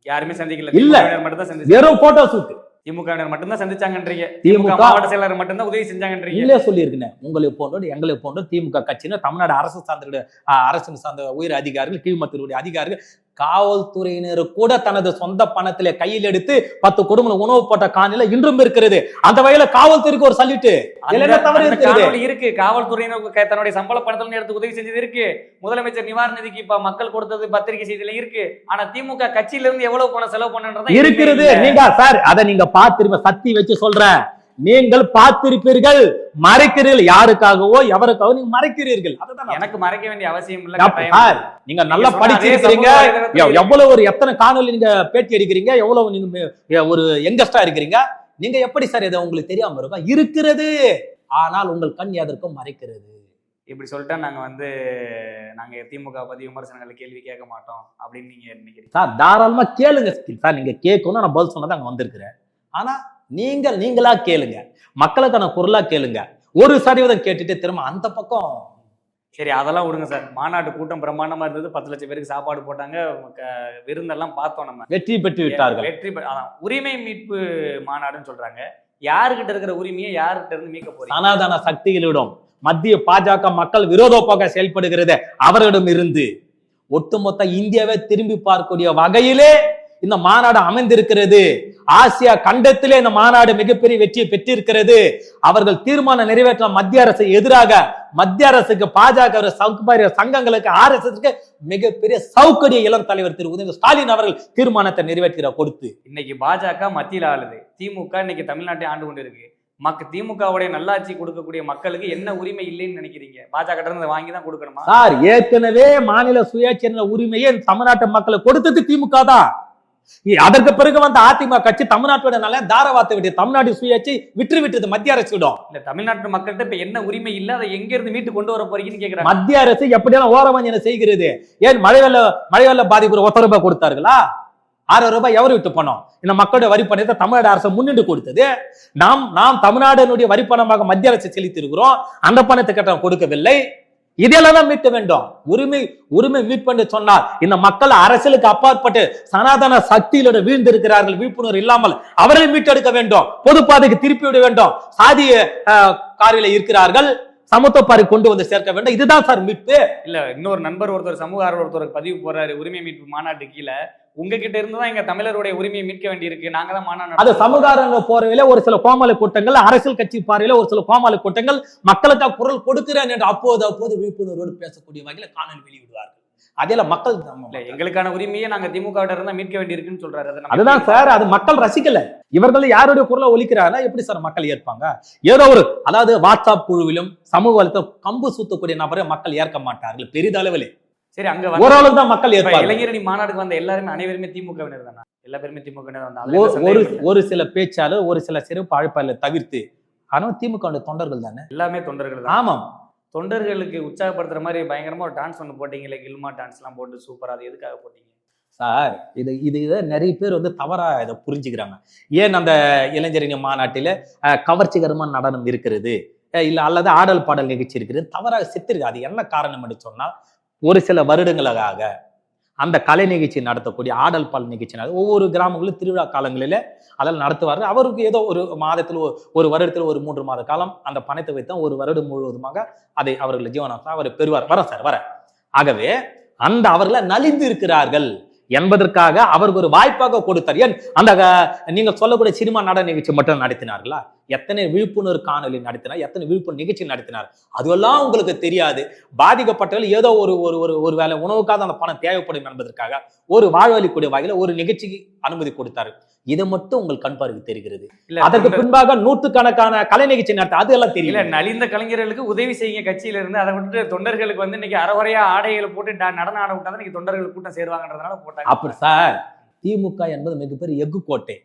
யாருமே சந்திக்கல. இல்ல. தான் வெறும் போட்டோ ஷூட் திமுகவினர் மட்டும் தான் சந்திச்சாங்கன்றீங்க. திமுக மாவட்ட செயலாளர் மட்டும் தான் உதவி செஞ்சாங்கன்றீங்க. இல்லே சொல்லியிருக்கேன்? உங்களை போன்றோடு எங்களை போன்ற திமுக கட்சியினர் தமிழ்நாடு அரசு சார்ந்த அரசு சார்ந்த உயர் அதிகாரிகள் கீழ்மத்தினுடைய அதிகாரிகள் காவல்துறையினர் கூட தனது சொந்த பணத்திலே கையில் எடுத்து பத்து குடும்பம் உணவு போட்ட காணில இன்றும் இருக்கிறது. அந்த வகையில காவல்துறைக்கு ஒரு சல்யூட்டு. இருக்கு. காவல்துறையினர் க- தன்னுடைய சம்பள பணத்துல எடுத்து உதவி செஞ்சது இருக்கு. முதலமைச்சர் நிவாரண நிதிக்கு இப்ப மக்கள் கொடுத்தது பத்திரிகை செய்தியில இருக்கு. ஆனா திமுக கட்சியில இருந்து எவ்வளவு பணம் செலவு பண்ணன்றதா இருக்கிறது. நீங்க சார் அதை நீங்க பார்த்திருப்ப சக்தி வச்சு சொல்றேன். நீங்கள் பார்த்திருப்பீர்கள் மறைக்கிறீர்கள். யாருக்காகவோ எவருக்காகவோ நீங்க மறைக்கிறீர்கள். எனக்கு மறைக்க வேண்டிய அவசியம் இல்ல நீங்க நல்லா படிச்சிருக்கிறீங்க. எவ்வளவு ஒரு எத்தனை காணொலி நீங்க பேட்டி அடிக்கிறீங்க எவ்வளவு நீங்க ஒரு யங்கஸ்டா இருக்கிறீங்க? நீங்க எப்படி சார் இதை உங்களுக்கு தெரியாம இருக்கும்? இருக்கிறது. ஆனால் உங்கள் கண் எதற்கும் மறைக்கிறது. இப்படி சொல்லிட்டா நாங்க வந்து நாங்க திமுக பத்தி விமர்சனங்களை கேள்வி கேட்க மாட்டோம் அப்படின்னு நீங்க நினைக்கிறீங்க. சார் தாராளமா கேளுங்க சார் நீங்க கேட்கணும் நான் பதில் சொன்னது அங்க வந்திருக்கிறேன். ஆனா நீங்கள் நீங்களா கேளுங்க. மக்களுக்கான குரலா கேளுங்க. ஒரு சதவீதம் கேட்டுட்டு திரும்ப அந்த பக்கம். சரி அதெல்லாம் விடுங்க சார். மாநாட்டு கூட்டம் பிரம்மாண்டமா இருந்தது. பத்து லட்சம் பேருக்கு சாப்பாடு போட்டாங்க. விருந்தெல்லாம் பார்த்தோம் நம்ம. வெற்றி பெற்று விட்டார்கள். வெற்றி உரிமை மீட்பு மாநாடுன்னு சொல்றாங்க. யாருகிட்ட இருக்கிற உரிமையை யாருகிட்ட இருந்து மீட்க போறீங்க? சனாதன சக்திகளிடம் மத்திய பாஜக மக்கள் விரோதோப்பாக செயல்படுகிறது. அவர்களிடம் இருந்து ஒட்டுமொத்த இந்தியாவை திரும்பி பார்க்கக்கூடிய வகையிலே இந்த மாநாடு அமைந்திருக்கிறது. ஆசியா கண்டத்திலே இந்த மாநாடு மிகப்பெரிய வெற்றியை பெற்றிருக்கிறது. அவர்கள் தீர்மானம் நிறைவேற்ற மத்திய அரசு எதிராக மத்திய அரசுக்கு பாஜக சங்கங்களுக்கு ஆர் எஸ் மிகப்பெரிய சௌகரிய இளம் தலைவர் திரு உதய ஸ்டாலின் அவர்கள் தீர்மானத்தை நிறைவேற்றுகிற கொடுத்து. இன்னைக்கு பாஜக மத்தியில் ஆளுது. திமுக இன்னைக்கு தமிழ்நாட்டை ஆண்டு கொண்டு இருக்கு மக்க திமுகவுடைய நல்லாட்சி கொடுக்கக்கூடிய மக்களுக்கு என்ன உரிமை இல்லைன்னு நினைக்கிறீங்க? பாஜக கிட்ட இருந்து வாங்கி தான் கொடுக்கணுமா? சார் ஏற்கனவே மாநில சுயாட்சி உரிமையை தமிழ்நாட்டு மக்களுக்கு கொடுத்தது திமுக தான். அதற்கு பிறகு வந்த அதிமுக கட்சி தமிழ்நாட்டோட நல்ல தாரவாத்தை விட்டு தமிழ்நாடு சுயாட்சி விற்று விட்டது மத்திய அரசிடம் இல்ல தமிழ்நாட்டு மக்கள்கிட்ட இப்ப என்ன உரிமை இல்ல? அதை எங்க இருந்து மீட்டு கொண்டு வர போறீங்கன்னு கேக்குறாங்க. மத்திய அரசு எப்படியெல்லாம் ஓரவஞ்சனை செய்கிறது? ஏன் மழை வெள்ள மழை வெள்ள பாதிப்பு ஒத்த ரூபாய் கொடுத்தார்களா? ஆறு ரூபாய் எவரு விட்டு பணம் இந்த மக்களுடைய வரி பணத்தை தமிழ்நாடு அரசு முன்னிட்டு கொடுத்தது. நாம் நாம் தமிழ்நாடுனுடைய வரி பணமாக மத்திய அரசு செலுத்தியிருக்கிறோம். அந்த பணத்தை கட்டணம் கொடுக்கவில்லை. இதெல்லாம் தான் மீட்க வேண்டும். உரிமை உரிமை மீட்பு சொன்னால் இந்த மக்கள் அரசியலுக்கு அப்பாற்பட்டு சனாதன சக்தியிலோட வீழ்ந்திருக்கிறார்கள் விழிப்புணர்வு இல்லாமல் அவர்கள் மீட்டெடுக்க வேண்டும் பொது பாதைக்கு திருப்பி விட வேண்டும். சாதிய அஹ், இருக்கிறார்கள். சமத்துவ கொண்டு வந்து சேர்க்க வேண்டும். இதுதான் சார் மீட்பு. இல்ல இன்னொரு நண்பர் ஒருத்தர் சமூக ஆர்வலர் ஒருத்தர் பதிவு போறாரு. உரிமை மீட்பு மாநாட்டு கீழே. உங்ககிட்ட இருந்து தான் எங்க தமிழருடைய உரிமையை மீட்க வேண்டியிருக்கு. நாங்க தான் மாநாடு அது நடத்துறோம். சமுதாய போறவையில ஒரு சில கோமாளி கூட்டங்கள் அரசியல் கட்சி பார்வையில ஒரு சில கோமாளி கூட்டங்கள் மக்களுக்காக குரல் கொடுக்கிறேன் என்று அப்போது அப்போது விழிப்புணர்வோடு பேசக்கூடிய வகையில காணொலி வெளியிடுவார்கள். அதே மக்கள் இல்ல எங்களுக்கான உரிமையை நாங்க திமுக விட இருந்தா மீட்க வேண்டியிருக்குன்னு சொல்றாரு. அதுதான் சார் அது மக்கள் ரசிக்கல. இவர்கள் யாருடைய குரலை ஒலிக்கிறாங்கன்னா எப்படி சார் மக்கள் ஏற்பாங்க? ஏதோ ஒரு அதாவது வாட்ஸ்அப் குழுவிலும் சமூக வலைத்தள கம்பு சூத்தக்கூடிய நபரை மக்கள் ஏற்க மாட்டார்கள் பெரிதளவில். சரி அங்க ஓரளவுக்கு தான் மக்கள் இளைஞரணி மாநாடுக்கு வந்த எல்லாருமே அனைவருமே திமுகவினர் தானா? எல்லா பேருமே திமுகவினர் ஒரு- சில பேச்சாளர் ஒரு சில சிறப்பு அழைப்பாளர் தவிர்த்து ஆனா திமுக தொண்டர்கள் தானே? எல்லாமே தொண்டர்கள் தான். ஆமாம். தொண்டர்களுக்கு உற்சாகப்படுத்துற மாதிரி பயங்கரமா ஒரு டான்ஸ் ஒன்று போட்டீங்களே கில்மா டான்ஸ் எல்லாம் போட்டு சூப்பரா அது எதுக்காக போட்டீங்க? சார் இது இது இதை நிறைய பேர் வந்து தவறா இதை புரிஞ்சுக்கிறாங்க. ஏன் அந்த இளைஞரணி மாநாட்டில அஹ், கவர்ச்சிகரமா நடனம் இருக்கிறது இல்ல அல்லது ஆடல் பாடல் நிகழ்ச்சி இருக்கிறது தவறாக சித்திருக்கு அது என்ன காரணம் என்று சொன்னால் ஒரு சில வருடங்களாக அந்த கலை நிகழ்ச்சி நடத்தக்கூடிய ஆடல் பால் நிகழ்ச்சி ஒவ்வொரு கிராமங்களிலும் திருவிழா காலங்களில அதெல்லாம் நடத்துவார்கள். அவருக்கு ஏதோ ஒரு மாதத்தில் ஒரு- ஒரு வருடத்தில் ஒரு மூன்று மாத காலம் அந்த பணத்தை வைத்தான் ஒரு வருடம் முழுவதுமாக அதை அவர்கள் ஜீவனாக அவர் பெறுவார். வர சார் வர. ஆகவே அந்த அவர்களை நலிந்து இருக்கிறார்கள் என்பதற்காக அவருக்கு ஒரு வாய்ப்பாக கொடுத்தார். ஏன்? அந்த நீங்கள் நீங்க சொல்லக்கூடிய சினிமா நாடக நிகழ்ச்சி மட்டும் நடத்தினார்களா? எத்தனை விழிப்புணர்வு காணொலி நடத்தினார் எத்தனை விழிப்புணர்வு நிகழ்ச்சி நடத்தினார் அதுவெல்லாம் உங்களுக்கு தெரியாது. பாதிக்கப்பட்டவர்கள் ஏதோ ஒரு ஒரு ஒரு ஒரு வேலை உணவுக்காக அந்த பணம் தேவைப்படும் என்பதற்காக ஒரு வாழ்வளிக்கூடிய வகையில ஒரு நிகழ்ச்சிக்கு அனுமதி கொடுத்தாரு. இது மட்டும் உங்கள் கண் பார்வை தெரிகிறது. அதற்கு பின்பாக நூற்றுக்கணக்கான கலை நிகழ்ச்சி நடத்த அது எல்லாம் தெரியல நலிந்த கலைஞர்களுக்கு உதவி செய்யுங்க கட்சியில இருந்து அதை விட்டுட்டு தொண்டர்களுக்கு வந்து இன்னைக்கு அறகுறையா ஆடைகளை போட்டு நடனம் ஆட விட்டா இன்னைக்கு தொண்டர்கள் கூட்டம் சேருவாங்கன்றதுனால போட்டாங்க. அப்படி சார் திமுக என்பது மிகப்பெரிய எஃகு கோட்டை.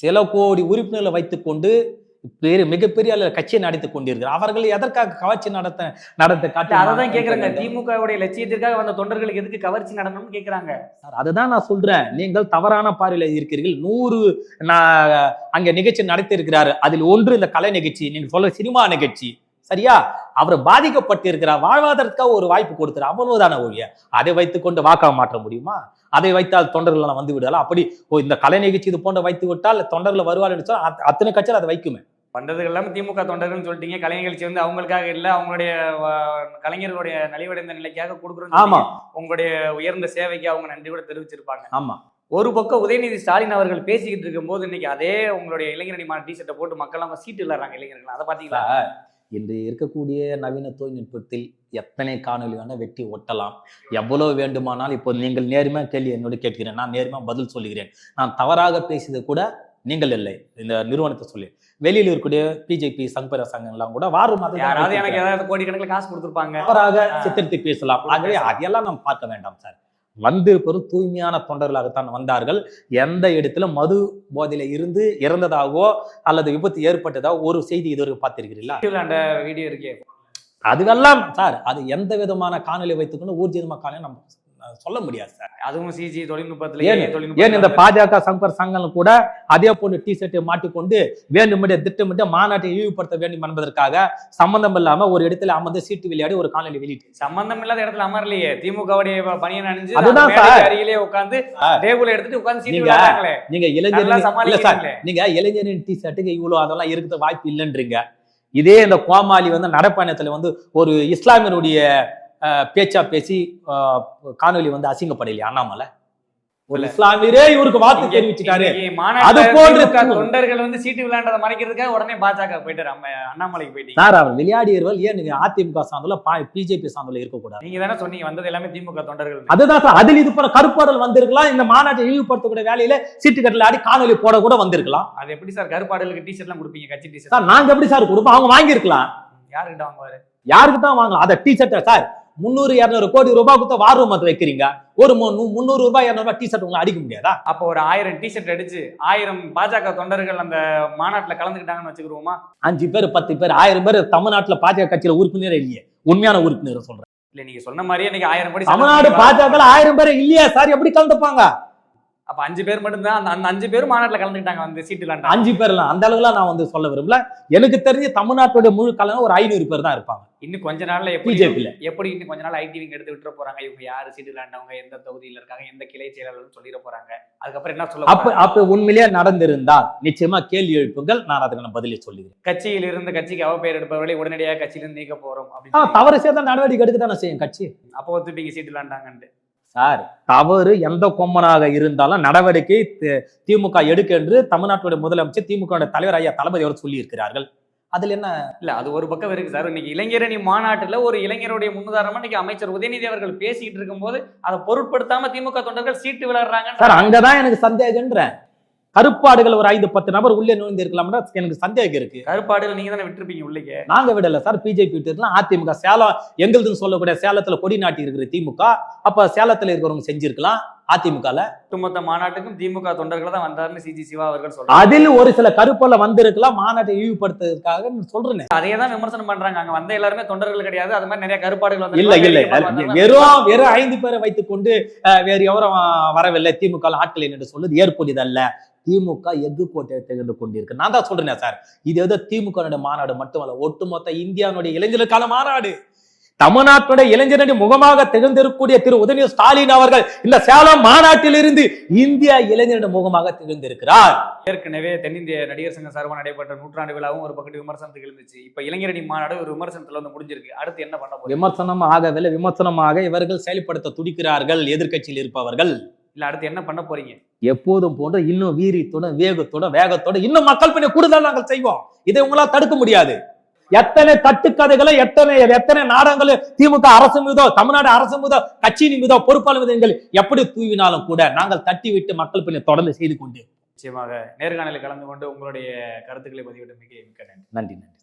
சில கோடி உறுப்பினர்களை வைத்துக்கொண்டு பெரிய மிகப்பெரிய அளவில் கட்சியை நடத்தி கொண்டிருக்கிறார். அவர்கள் எதற்காக கவர்ச்சி நடத்த நடத்த காட்டி அதை தான் கேக்குறாங்க. திமுகவுடைய லட்சியத்திற்காக வந்த தொண்டர்களுக்கு எதுக்கு கவர்ச்சி நடனம்னு கேக்குறாங்க. சார் அதுதான் நான் சொல்றேன். நீங்கள் தவறான பார்வையில இருக்கிறீர்கள். நூறு நான் அங்க நிகழ்ச்சி நடத்தி இருக்கிறாரு அதில் ஒன்று இந்த கலை நிகழ்ச்சி நீங்க சொல்ல சினிமா நிகழ்ச்சி. சரியா? அவர் பாதிக்கப்பட்டு இருக்கிறார் வாழ்வாதாரத்துக்காக ஒரு வாய்ப்பு கொடுத்தாரு அவ்வளவுதான ஒழிய. அதை வைத்துக்கொண்டு வாக்கா மாற்ற முடியுமா? அதை வைத்தால் தொண்டர்கள் எல்லாம் வந்து விடலாம் அப்படி ஓ இந்த கலை நிகழ்ச்சி இது போன்ற வைத்து விட்டால் தொண்டர்கள் வருவார்கள் சொன்னா அத்த- அத்தனை கட்சியில் அதை வைக்குமே? பண்றது எல்லாமே திமுக தொண்டர்கள்னு சொல்லிட்டீங்க. கலை நிகழ்ச்சி வந்து அவங்களுக்காக இல்ல அவங்களுடைய கலைஞர்களுடைய நலிவடைந்த நிலைக்காக கொடுக்குறோம் ஆமா. உங்களுடைய உயர்ந்த சேவைக்கு அவங்க நன்றி கூட தெரிவிச்சிருப்பாங்க. ஆமா. ஒரு பக்கம் உதயநிதி ஸ்டாலின் அவர்கள் பேசிக்கிட்டு இருக்கும்போது இன்னைக்கு அதே உங்களுடைய இளைஞரணி டி ஷர்ட்டை போட்டு மக்கள் எல்லாம் சீட்டு இல்லாறாங்க இளைஞர்கள். அதை பாத்தீங்களா? இன்று இருக்கக்கூடிய நவீன தொழில்நுட்பத்தில் எத்தனை காணொலி வேணா வெட்டி ஒட்டலாம். எவ்வளவு வேண்டுமானால் இப்போ நீங்கள் நேர்மையா கேள்வி என்னோட கேட்கிறேன். நான் நேர்மையா பதில் சொல்லுகிறேன். நான் தவறாக பேசியது கூட நீங்கள் இல்லை. இந்த நிறுவனத்தை சொல்லி. வெளியில் இருக்கக்கூடிய பிஜேபி சங்கர சங்கம்லாம் கூட வாரும் யாராவது எனக்கு. ஏதாவது கோடிக்கணக்கில் காசு கொடுத்துருப்பாங்க. தவறாக. சித்தரித்து பேசலாம். ஆகவே அதையெல்லாம் நாம் பார்க்க வேண்டாம் சார். வந்திருப்பதும் தூய்மையான தொண்டர்களாகத்தான் வந்தார்கள். எந்த இடத்துல மது போதையில இருந்து இறந்ததாகவோ அல்லது விபத்து ஏற்பட்டதாகவோ ஒரு செய்தி இதுவரைக்கும் பார்த்திருக்கிறீங்களா வீடியோ இருக்கே. அதுவெல்லாம் சார் அது எந்த விதமான காணொலி வைத்துக்கொண்டு ஊர்ஜிதமா காணொலி நம்ம சொல்ல முடியாது சார். அதுவும் சிஜி தொழில்நுட்பத்துல ஏன் இந்த பாஜக சங்கர் சங்கம் கூட அதே போன்று டி ஷர்ட்டை மாட்டிக்கொண்டு வேண்டுமென்றே திட்டமிட்டு மாநாட்டை இழிவுபடுத்த வேண்டும் என்பதற்காக சம்பந்தம் இல்லாம ஒரு இடத்துல அமர்ந்து சீட்டு விளையாடி ஒரு காணொலி வெளியிட்டு சம்பந்தம் இல்லாத இடத்துல அமரலையே. திமுகவுடைய பணியன் அணிஞ்சு அதுதான் சார். அருகிலே உட்கார்ந்து சார். டேபிள் எடுத்துட்டு உட்கார்ந்து சீட்டு நீங்க விளையாடுறாங்களே. நீங்க நல்லா இளைஞர் இல்ல சார் நீங்க இளைஞரின் டி ஷர்ட்டுக்கு இவ்வளவு அதெல்லாம் இருக்கிறது வாய்ப்பு இல்லைன்றீங்க. இதே இந்த கோமாளி வந்து நடைப்பயணத்துல வந்து ஒரு இஸ்லாமியனுடைய அஹ், பேச்சா பேசி காணொலி வந்து அசிங்கப்படலையா அண்ணாமலை. ஒரு. இஸ்லாமியரே இவருக்கு இங்க- தெரிவிச்சுட்டாரு. அது போன்ற தொண்டர்கள் வந்து சீட்டு விளையாண்டதை மறைக்கிறதுக்காக உடனே பாஜக போயிட்டாரு. அம்ம அண்ணாமலைக்கு போயிட்டீங்க. சார் அவர் விளையாடியவர்கள் ஏன் நீங்க அதிமுக சார்ந்துல பிஜேபி சார்ந்துல இருக்கக்கூடாது? நீங்க தானே சொன்னீங்க வந்தது எல்லாமே திமுக தொண்டர்கள். அதுதான் சார் அதில் இது போல கருப்பாடல் வந்திருக்கலாம் இந்த மாநாட்டை இழிவுபடுத்தக்கூடிய வேலையில சீட்டு கட்டில ஆடி காணொலி போட கூட வந்திருக்கலாம். அது எப்படி சார் கருப்பாடலுக்கு டி ஷர்ட்லாம் கொடுப்பீங்க கட்சி டி சார் நாங்க எப்படி சார் கொடுப்போம்? அவங்க வாங்கியிருக்கலாம். யாருக்கிட்ட வாங்குவாரு? யாருக்கு தான் வாங்கலாம்? அதை டி ஷர்ட்டை சார் முந்நூறு இரநூறு கோடி ரூபாய் கொடுத்த வார் ரூம் வைக்கிறீங்க. ஒரு முந்நூறு ரூபாய் இரநூறு ரூபாய் டி ஷர்ட் உங்களை அடிக்க முடியாதா? அப்போ ஒரு ஆயிரம் டி ஷர்ட் அடிச்சு ஆயிரம் பாஜக தொண்டர்கள் அந்த மாநாட்டுல கலந்துக்கிட்டாங்கன்னு வச்சுக்கிருவோமா அஞ்சு பேர் பத்து பேர் ஆயிரம் பேர் தமிழ்நாட்டுல பாஜக கட்சியில உறுப்பினரே இல்லையே. உண்மையான உறுப்பினர் சொல்றேன். இல்ல நீங்க சொன்ன மாதிரியே இன்னைக்கு ஆயிரம் கோடி தமிழ்நாடு பாஜக ஆயிரம் பேர் இல்லையா சார். எப்படி கலந்துப்பாங்க? அப்ப அஞ்சு பேர் மட்டும்தான் அந்த அந்த அஞ்சு பேரும் மாநாட்டுல கலந்துக்கிட்டாங்க வந்து சீட்டு அஞ்சு பேர்லாம் அந்த அளவுலாம் நான் வந்து சொல்ல விரும்பல எனக்கு தெரிஞ்சு தமிழ்நாட்டுடைய முழு கலந்து ஒரு ஐநூறு பேர் தான் இருப்பாங்க. இன்னும் கொஞ்ச நாள்ல எப்படி பிஜேபியில எப்படி இன்னும் கொஞ்ச நாள் ஐடி விங் எடுத்து விட்டுற போறாங்க? இவங்க யாரு? சீட்டு விளையாண்டவங்க எந்த தொகுதியில இருக்காங்க? எந்த கிளை செயலாளர்னு சொல்லிட போறாங்க. அதுக்கப்புறம் என்ன சொல்ல அப்ப? அப்ப உண்மையிலேயே நடந்திருந்தால் நிச்சயமா கேள்வி எழுப்புங்கள். நான் அதுக்கான பதிலை சொல்லுகிறேன் கட்சியில் இருந்து கட்சிக்கு அவப்பெயர் எடுப்பவர்களை உடனடியாக கட்சியிலிருந்து நீக்க போறோம் அப்படின்னு தவறு செய்த நடவடிக்கை எடுக்க தானே செய்யும் கட்சி. அப்போ ஒத்துப்பீங்க சீட்டு விளையாண்டாங்கன்ட்டு சார் தவறு எந்த கொம்மனாக இருந்தாலும் நடவடிக்கை திமுக எடுக்க என்று தமிழ்நாட்டுடைய முதலமைச்சர் திமுக தலைவர் ஐயா தளபதி அவர் சொல்லி இருக்கிறார்கள் அதுல என்ன? இல்ல அது ஒரு பக்கம் இருக்கு சார். இன்னைக்கு இளைஞரணி மாநாட்டுல ஒரு இளைஞருடைய முன்னுதாரணமா இன்னைக்கு அமைச்சர் உதயநிதி அவர்கள் பேசிக்கிட்டு இருக்கும்போது அதை பொருட்படுத்தாம திமுக தொண்டர்கள் சீட்டு விளையாடுறாங்க சார் அங்கதான் எனக்கு சந்தேகன்றேன் கருப்பாடுகள் ஒரு ஐந்து பத்து நபர் உள்ளே நுழைந்து இருக்கலாம்னா எனக்கு சந்தேகம் இருக்கு. கருப்பாடுகள் நீங்க தானே விட்டுருப்பீங்க உள்ளே நாங்க விடல சார். பிஜேபி விட்டு அதிமுக சேலம் எங்களுதுன்னு சொல்லக்கூடிய சேலத்துல கொடி நாட்டி இருக்கிற திமுக அப்ப சேலத்துல இருக்கிறவங்க செஞ்சிருக்கலாம். அதிமுகல. ஒட்டுமொத்த மாநாட்டுக்கும் திமுக தொண்டர்கள் தான் வந்தாருன்னு சிஜி சிவா அவர்கள் சொல்றாங்க. அதில் ஒரு சில கருப்பெல்லாம் வந்திருக்கலாம் மாநாட்டை இழிவுபடுத்துறதுக்காக சொல்றேன். அதே தான் விமர்சனம் பண்றாங்க. அங்க வந்த எல்லாருமே தொண்டர்கள் கிடையாது. அது மாதிரி நிறைய கருப்பாடுகள் வந்து இல்ல இல்ல. வெறும் வெறும் ஐந்து பேரை வைத்துக்கொண்டு வேறு எவரும் வரவில்லை. திமுக ஆட்கள் என்று சொல்லுது ஏற்புடையதல்ல. திமுக எஃகு கோட்டையை திகழ்ந்து கொண்டிருக்கு. நான் தான் சொல்றேன் சார். இது ஏதோ திமுக மாநாடு மட்டுமல்ல ஒட்டுமொத்த இந்தியாவுடைய இளைஞர்களுக்கான மாநாடு. தமிழ்நாட்டுடைய இளைஞரடி முகமாக திகழ்ந்திருக்கக்கூடிய திரு உதயநிதி ஸ்டாலின் அவர்கள் இந்த சேலம் மாநாட்டிலிருந்து இந்தியா இளைஞருடைய முகமாக திகழ்ந்திருக்கிறார். ஏற்கனவே தென்னிந்திய நடிகர் சங்க சார்பாக நடைபெற்ற நூற்றாண்டு விழாவும் ஒரு பக்கத்து விமர்சனத்துக்கு இருந்துச்சு இப்ப இளைஞரணி மாநாடு ஒரு விமர்சனத்துல வந்து முடிஞ்சிருக்கு. அடுத்து என்ன பண்ண போறீங்க? விமர்சனம் ஆகவில்லை விமர்சனமாக இவர்கள் செயல்படுத்த துடிக்கிறார்கள் எதிர்க்கட்சியில் இருப்பவர்கள். இல்ல அடுத்து என்ன பண்ண போறீங்க? எப்போதும் போன்ற இன்னும் வீரியத்துடன் வேகத்துடன் வேகத்தோட இன்னும் மக்கள் பணி கூடுதல் நாங்கள் செய்வோம். இதை உங்களால் தடுக்க முடியாது. எத்தனை தட்டுக்கதைகளை எத்தனை எத்தனை நாடகங்கள் திமுக அரசு மீதோ தமிழ்நாடு அரசு மீதோ கட்சியின் மீதோ பொறுப்பாளர் மீதோ எங்கள் எப்படி தூவினாலும் கூட நாங்கள் தட்டி விட்டு மக்கள் பணி தொடர்ந்து செய்து கொண்டு நிச்சயமாக நேர்காணலில் கலந்து கொண்டு உங்களுடைய கருத்துக்களை பதிவிட்டு மிக மிக்க நன்றி நன்றி.